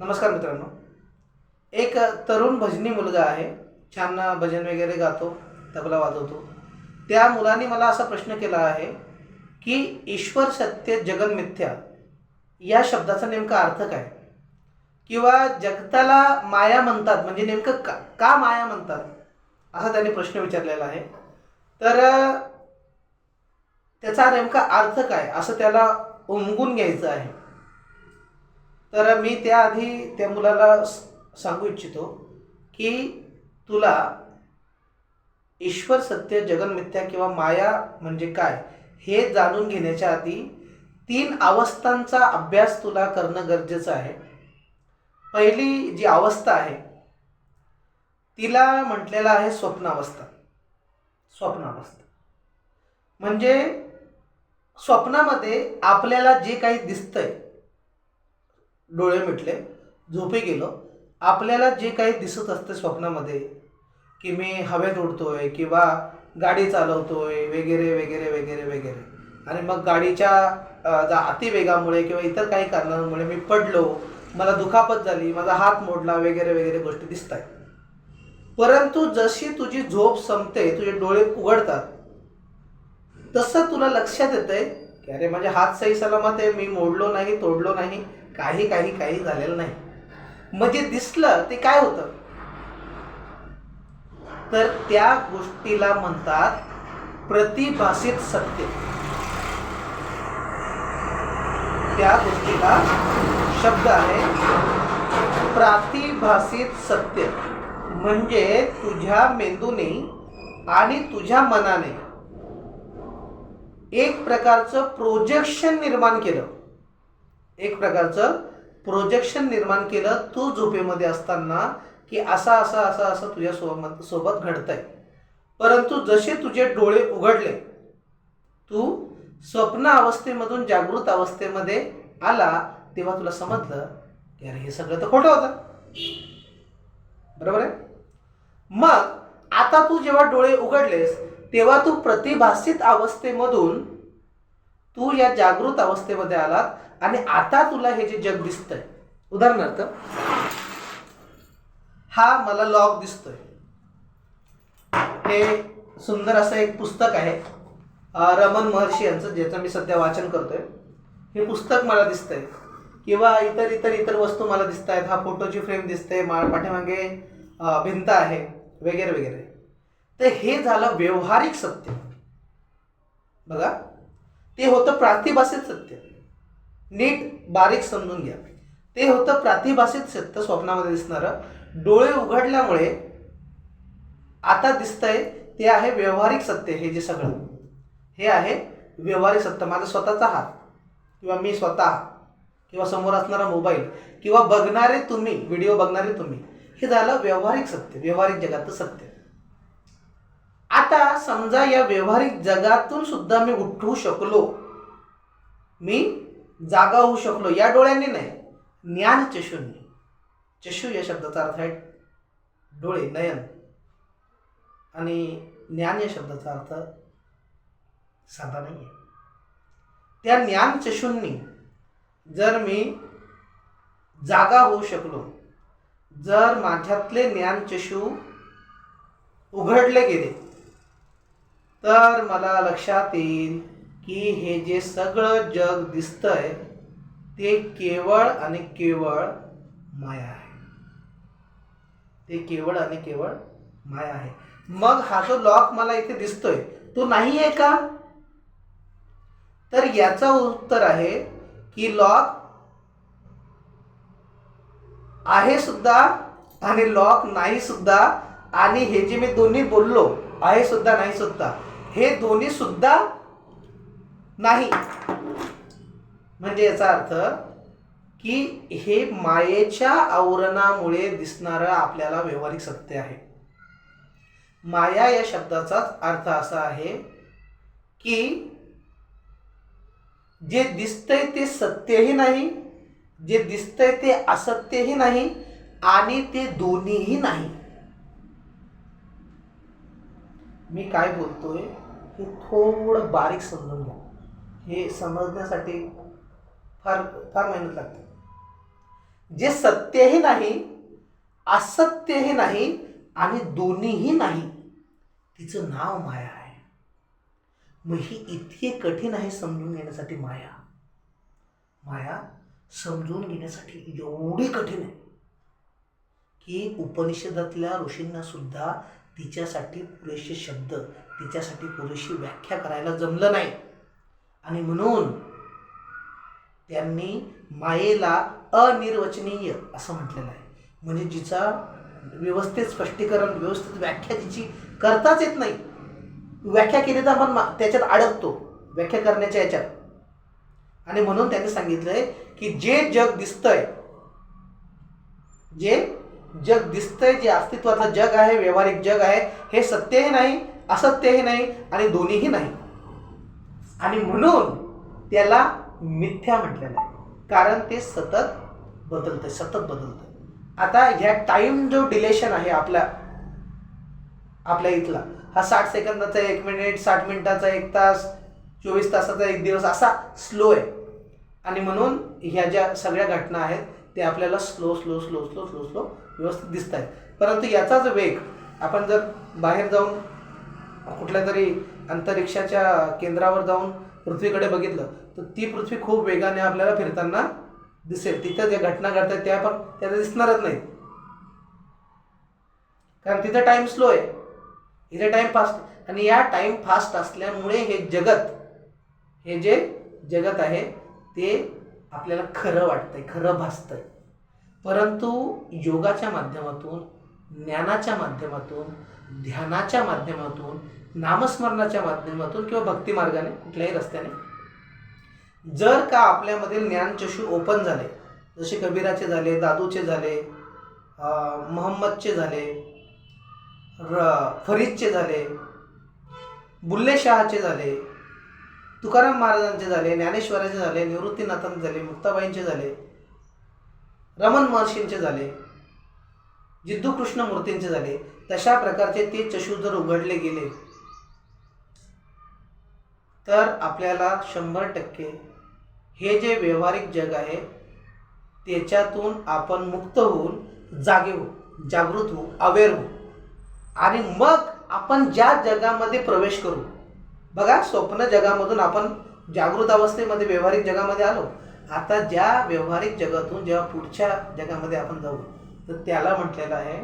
नमस्कार मित्रांनो. एक तरुण भजनी मुलगा आहे. छान भजन वगैरे गातो तबला वाजवतो. त्या मुलाने मला असा प्रश्न केला आहे की ईश्वर सत्य जगन मिथ्या या शब्दाचा नेमका अर्थ काय? किंवा जगताला माया म्हणतात म्हणजे नेमकं का का माया म्हणतात? असा त्याने प्रश्न विचारलेला आहे. तर त्याचा नेमका अर्थ काय? असं त्याला उमगून घ्यायचं आहे. तर मी त्याआधी त्या मुलाला सांगू इच्छितो की तुला ईश्वर सत्य जगनमिथ्या किंवा माया म्हणजे काय हे जाणून घेण्याच्या आधी तीन अवस्थांचा अभ्यास तुला करणं गरजेचं आहे. पहिली जी अवस्था आहे तिला म्हटलेलं आहे स्वप्नावस्था. स्वप्नावस्था. म्हणजे स्वप्नामध्ये आपल्याला जे काही दिसतंय डोळे मिटले झोपे गेलो. आपल्याला जे काही दिसत असते स्वप्नामध्ये की मी हवेत उडतोय किंवा गाडी चालवतोय वगैरे वगैरे वगैरे वगैरे. आणि मग गाडीच्या जा अतिवेगामुळे किंवा इतर काही कारणांमुळे मी पडलो मला दुखापत झाली माझा हात मोडला वगैरे वगैरे गोष्टी दिसत आहेत परंतु जशी तुझी झोप संपते तुझे डोळे उघडतात तसं तुला लक्षात येतंय की अरे माझे हात सही सलामत आहे मी मोडलो नाही तोडलो नाही काही काही काही झालेलं नाही. मग जे दिसलं ते काय होतं? तर त्या गोष्टीला म्हणतात प्रतिभासित सत्य. त्या गोष्टीला शब्द आहे प्रातिभासित सत्य. म्हणजे तुझ्या मेंदूने आणि तुझ्या मनाने एक प्रकारचं प्रोजेक्शन निर्माण केलं. एक प्रकारचं प्रोजेक्शन निर्माण केलं तू झोपेमध्ये असताना की असा असा असा असं तुझ्या सोबत सोबत घडतंय. परंतु जसे तुझे डोळे उघडले तू स्वप्न अवस्थेमधून जागृत अवस्थेमध्ये आला तेव्हा तुला समजलं की अरे हे सगळं तर खोटं होतं. बरोबर आहे? मग आता तू जेव्हा डोळे उघडलेस तेव्हा तू प्रतिभासित अवस्थेमधून तू या जागृत अवस्थेमध्ये आलात आणि आता तुला हे जे जग दिसतंय उदाहरणार्थ हा मला लॉग दिसतोय. हे सुंदर असं एक पुस्तक आहे रमन महर्षी यांचं ज्याचं मी सध्या वाचन करतोय. हे पुस्तक मला दिसतंय. किंवा इतर इतर इतर वस्तू मला दिसत आहेत हा फोटोची फ्रेम दिसते मा पाठीमागे भिंत आहे वगैरे वगैरे. तर हे झालं व्यवहारिक सत्य. बघा ते होतं प्रातिभाषित सत्य. नीट बारीक समजून घ्या. ते होतं प्रातिभाषित सत्य स्वप्नामध्ये दिसणारं. डोळे उघडल्यामुळे आता दिसतंय ते आहे व्यवहारिक सत्य हे जे सगळं. हे आहे व्यवहारिक सत्य. माझा स्वतःचा हात किंवा मी स्वतः किंवा समोर असणारा मोबाईल किंवा बघणारे तुम्ही व्हिडिओ बघणारे तुम्ही हे झालं व्यवहारिक सत्य व्यवहारिक जगातलं सत्य. समजा या व्यवहारिक जगातून सुद्धा मी उठवू शकलो मी जागा होऊ शकलो या डोळ्यांनी नाही ज्ञान चशूंनी. चशू या शब्दाचा अर्थ आहे डोळे नयन. आणि ज्ञान या शब्दाचा अर्थ साधा नाही आहे त्या ज्ञान चशूंनी जर मी जागा होऊ शकलो जर माझ्यातले ज्ञान चशू उघडले गेले तर मला लक्षात येईल की हे जे सगळं जग दिसतंय ते केवळ आणि केवळ माया आहे. ते केवळ आणि केवळ माया आहे. मग हा जो लॉक मला इथे दिसतोय तो नाही आहे का? तर याचं उत्तर आहे की लॉक आहे सुद्धा आणि लॉक नाही सुद्धा आणि हे जे मी दोन्ही बोललो आहे सुद्धा नाही सुद्धा हे दोन्ही सुद्धा नाही. म्हणजे याचा अर्थ की हे मायेच्या आवरणामुळे दिसणारं आपल्याला व्यावहारिक सत्य आहे. माया या शब्दाचाच अर्थ असा आहे की जे दिसतंय ते सत्यही नाही जे दिसतंय ते असत्यही नाही आणि ते दोन्हीही नाही. मी काय बोलतोय हे थोडं बारीक समजून घ्या. हे समजण्यासाठी फार फार मेहनत लागते. जे सत्यही नाही असत्यही नाही आणि दोन्हीही नाही तिचं नाव माया आहे. मग ही इतकी कठीण आहे समजून घेण्यासाठी माया. माया समजून घेण्यासाठी एवढी कठीण आहे की उपनिषदातल्या ऋषींना सुद्धा तिच्यासाठी पुरेसे शब्द तिच्यासाठी पुरेशी व्याख्या करायला जमलं नाही. आणि म्हणून त्यांनी मायेला अनिर्वचनीय असं म्हटलेलं आहे. म्हणजे जिचा व्यवस्थित स्पष्टीकरण व्यवस्थित व्याख्या तिची करताच येत नाही. व्याख्या केली तर आपण मा- त्याच्यात अडकतो व्याख्या करण्याच्या याच्यात. आणि म्हणून त्यांनी सांगितलंय की जे जग दिसतंय जे जग दिसतंय जे अस्तित्वातलं जग आहे व्यावहारिक जग आहे हे सत्यही नाही असत्यही नाही आणि दोन्हीही नाही. आणि म्हणून त्याला मिथ्या म्हटलेलं आहे. कारण ते सतत बदलतंय सतत बदलतंय. आता ह्या टाइम जो डिलेशन आहे आपल्या आपल्या इथला हा साठ सेकंदाचा एक मिनिट साठ मिनिटाचा एक तास चोवीस तासाचा एक दिवस असा स्लो आहे. आणि म्हणून ह्या ज्या सगळ्या घटना आहेत ते आपल्याला slow slow slow slow slow slow व्यवस्थित दिसत आहेत परंतु याचाच वेग आपण जर बाहेर जाऊन कुठल्या तरी अंतरिक्षाच्या केंद्रावर जाऊन पृथ्वीकडे बघितलं तर ती पृथ्वी खूप वेगाने आपल्याला फिरताना दिसेल. तिथं ज्या घटना घडतात त्या पण त्या दिसणारच नाहीत. कारण तिथं टाईम स्लो आहे. इथे टाईम फास्ट आणि या टाईम फास्ट असल्यामुळे हे जगत हे जे जगत आहे ते आपल्याला खरं वाटतंय खरं भासतंय. परंतु योगाच्या माध्यमातून ज्ञानाच्या माध्यमातून ध्यानाच्या माध्यमातून नामस्मरणाच्या माध्यमातून किंवा भक्ती मार्गाने कुठल्याही रस्त्याने जर का आपल्यामधील ज्ञानचशू ओपन झाले जसे कबीराचे झाले दादूचे झाले महम्मदचे मोहम्मदचे झाले र फरीदचे झाले बुल्ले शहाचे झाले तुकाराम महाराजांचे झाले ज्ञानेश्वराचे झाले निवृत्तीनाथांचे झाले मुक्ताबाईंचे झाले रमण महर्षींचे झाले जिद्दू कृष्ण मूर्तींचे झाले तशा प्रकारचे ते चशू जर उघडले गेले तर आपल्याला शंभर टक्के हे जे व्यवहारिक जग आहे त्याच्यातून आपण मुक्त होऊन जागे होऊ जागृत होऊ अवेअर होऊ. आणि मग आपण ज्या जगामध्ये प्रवेश करू बघा स्वप्न जगामधून आपण जागृत अवस्थेमध्ये व्यवहारिक जगामध्ये आलो आता ज्या व्यवहारिक जगातून जेव्हा पुढच्या जगामध्ये आपण जाऊ तर त्याला म्हटलेलं आहे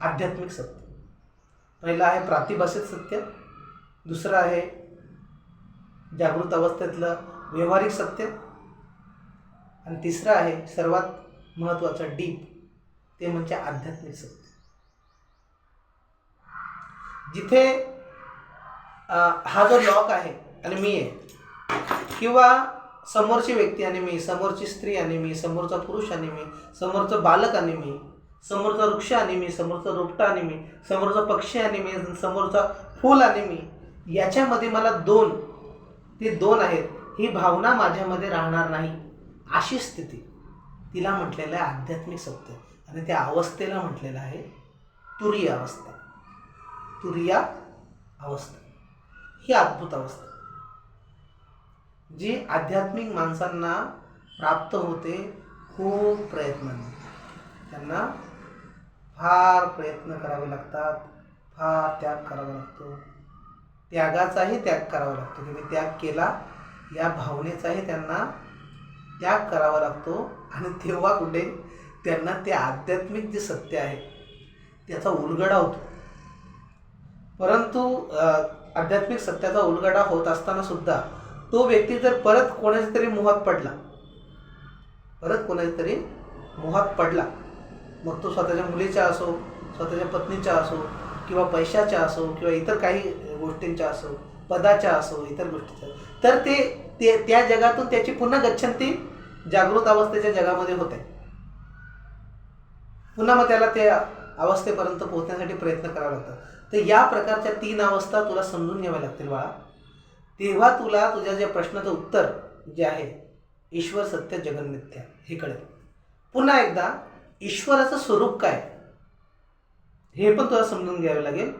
आध्यात्मिक सत्य. पहिलं आहे प्रातिभाषिक सत्य दुसरं आहे जागृत अवस्थेतलं व्यवहारिक सत्य आणि तिसरं आहे सर्वात महत्त्वाचं डीप ते म्हणजे आध्यात्मिक सत्य. जिथे हा जो लॉक आहे आणि मी आहे किंवा समोरची व्यक्ती आणि मी समोरची स्त्री आणि मी समोरचा पुरुष आणि मी समोरचं बालक आणि मी समोरचा वृक्ष आणि मी समोरचा रोपटा आणि मी समोरचा पक्षी आणि मी समोरचा फूल आणि मी. याच्यामध्ये मला दोन ते दोन आहेत. ही भावना माझ्यामध्ये राहणार नाही. अशी स्थिती. तिला म्हटलेलं आहे आध्यात्मिक सत्य. आणि त्या अवस्थेला म्हटलेलं आहे तुरीय अवस्था. तुरिया अवस्था. ही अद्भुत अवस्था. जी आध्यात्मिक माणसांना प्राप्त होते हो खूप प्रयत्नांनी त्यांना फार प्रयत्न करावे लागतात फार त्याग करावा लागतो. त्यागाचाही त्याग करावा लागतो. की मी त्याग केला या भावनेचाही त्यांना त्याग करावा लागतो. आणि तेव्हा कुठे? त्यांना ते आध्यात्मिक जे सत्य आहे त्याचा उलगडा होतो. परंतु आध्यात्मिक सत्याचा उलगडा होत असताना सुद्धा तो व्यक्ती जर परत कोणाच्या तरी मोहात पडला परत कोणाच्या तरी मोहात पडला मग तो स्वतःच्या मुलीचा असो स्वतःच्या पत्नीचा असो किंवा पैशाच्या असो किंवा इतर काही गोष्टींच्या असो पदाच्या असो इतर गोष्टीच्या तर ते ते त्या जगातून त्याची पुन्हा गच्छंती जागृत अवस्थेच्या जगामध्ये होते. पुन्हा मग त्याला त्या अवस्थेपर्यंत पोहोचण्यासाठी प्रयत्न करावा लागतात. तर या प्रकारच्या तीन अवस्था तुला समजून घ्याव्या लागतील बाळा. तेव्हा तुला तुझ्या ज्या प्रश्नाचं उत्तर जे आहे ईश्वर सत्य जगन्मिथ्या हे कळेल. पुन्हा एकदा ईश्वराचं स्वरूप काय? हे पण तुला समजून घ्यावे लागेल.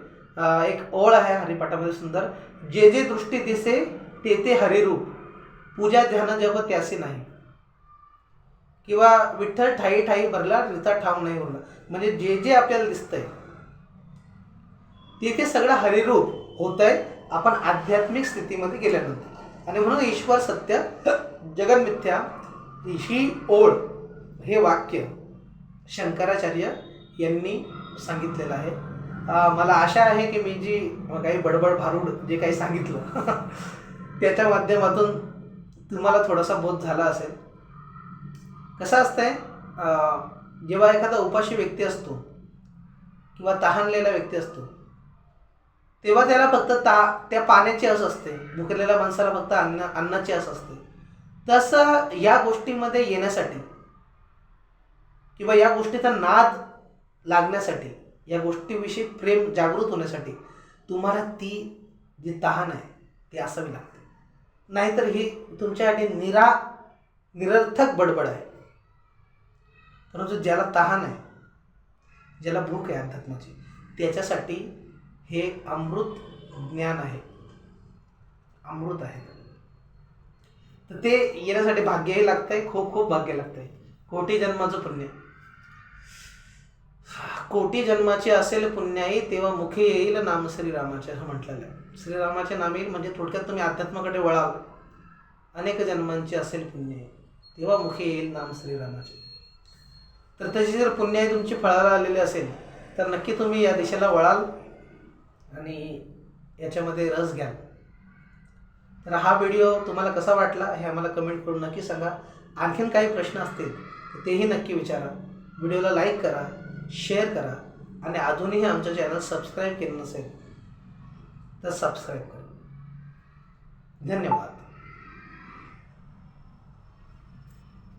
एक ओळ आहे हरिपाठामध्ये सुंदर. जे जे दृष्टी दिसे ते ते हरिरूप. पूजा ध्यान जप त्यासे नाही. किंवा विठ्ठल ठाई ठाई भरला रिता ठाव नाही उरला म्हणजे जे जे आपल्याला दिसतंय तिथे सगळं हरिरूप होत आहे आपण आध्यात्मिक स्थितीमध्ये गेल्यानंतर आणि म्हणून ईश्वर सत्य जगन्मिथ्या ही ओळ हे वाक्य शंकराचार्य यांनी सांगितलेलं आहे. मला आशा आहे की मी जी काही बडबड भारूड जे काही सांगितलं त्याच्या माध्यमातून तुम्हाला थोडासा बोध झाला असेल. कसं असतंय आहे जेव्हा एखादा उपाशी व्यक्ती असतो किंवा तहानलेला व्यक्ती असतो तेव्हा त्याला फक्त ता त्या पाण्याची अस असते. भुकलेल्या माणसाला फक्त अन्न अन्नाची अस असते. तसं या गोष्टीमध्ये येण्यासाठी किंवा या गोष्टीचा नाद लागण्यासाठी या गोष्टीविषयी प्रेम जागृत होण्यासाठी तुम्हाला ती जी तहान आहे ती असावी लागते. नाहीतर ही तुमच्यासाठी निरा निरर्थक बडबड आहे. परंतु ज्याला तहान आहे ज्याला भूक आहे अध्यात्माची त्याच्यासाठी हे अमृत ज्ञान आहे. अमृत आहे. तर ते येण्यासाठी भाग्यही लागतंय खूप खूप भाग्य लागतंय. कोटी जन्माचं पुण्य. कोटी जन्माचे असेल पुण्याई तेव्हा मुखी येईल नाम श्रीरामाचे असं म्हटलेलं आहे. श्रीरामाचे नाम येईल म्हणजे थोडक्यात तुम्ही अध्यात्माकडे वळाल. अनेक जन्मांचे असेल पुण्य तेव्हा मुखी येईल नाम श्रीरामाचे. तर तशी जर पुण्याई तुमची फळाला आलेली असेल तर नक्की तुम्ही या दिशेला वळाल. आणि याच्यामध्ये रस घ्याल तर हा व्हिडिओ तुम्हाला कसा वाटला हे आम्हाला कमेंट करून नक्की सांगा. आणखीन काही प्रश्न असतील तर तेही नक्की विचारा. व्हिडिओला लाईक करा शेअर करा आणि अजूनही आमचं चॅनल सबस्क्राईब केलं नसेल तर सबस्क्राईब करा. धन्यवाद.